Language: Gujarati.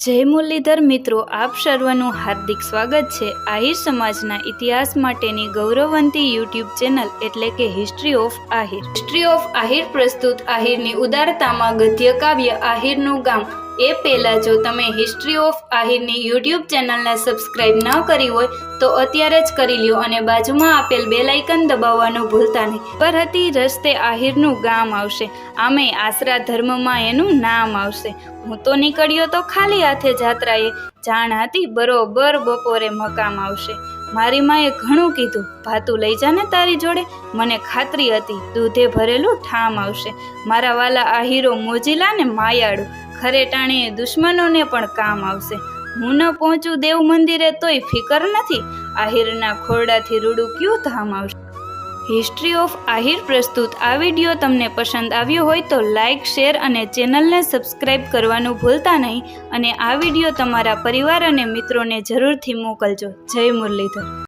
જય મુરલીધર મિત્રો, આપ સર્વનું હાર્દિક સ્વાગત છે આહિર સમાજના ઇતિહાસ માટેની ગૌરવવંતી યુટ્યુબ ચેનલ એટલે કે history of Ahir. History of Ahir પ્રસ્તુત આહિરની ઉદારતામાં ગદ્ય કાવ્ય આહિરનું ગામ એ પહેલાં જો તમે હિસ્ટ્રી ઓફ આહિરની યુટ્યુબ ચેનલને સબસ્ક્રાઇબ ન કરી હોય, તો અત્યારે જ કરી લ્યો અને બાજુમાં આપેલ બે લાઇકન દબાવવાનું ભૂલતા નહીં. પર હતી રસ્તે આહિરનું ગામ આવશે. આમે આશરા ધર્મમાં એનું નામ આવશે. હું તો નીકળ્યો તો ખાલી હાથે જાત્રાએ. જાણ હતી બરોબર બપોરે મકામ આવશે. મારી માએ ઘણું કીધું, ભાતું લઈ જાને તારી જોડે. મને ખાતરી હતી, દૂધે ભરેલું ઠામ આવશે. મારા વાલા આહીરો મોજીલા ને માયાળું ખરે ટાણે દુશ્મનોને પણ કામ આવશે. હું ન પહોંચું દેવ મંદિરે તોય ફિકર નથી. આહિરના ખોરડાથી રૂડું ક્યું ધામ આવશે? હિસ્ટ્રી ઓફ આહિર પ્રસ્તુત. આ વીડિયો તમને પસંદ આવ્યો હોય તો લાઇક શેર અને ચેનલને સબસ્ક્રાઇબ કરવાનું ભૂલતા નહીં અને આ વીડિયો તમારા પરિવાર અને મિત્રોને જરૂરથી મોકલજો. જય મુરલીધર.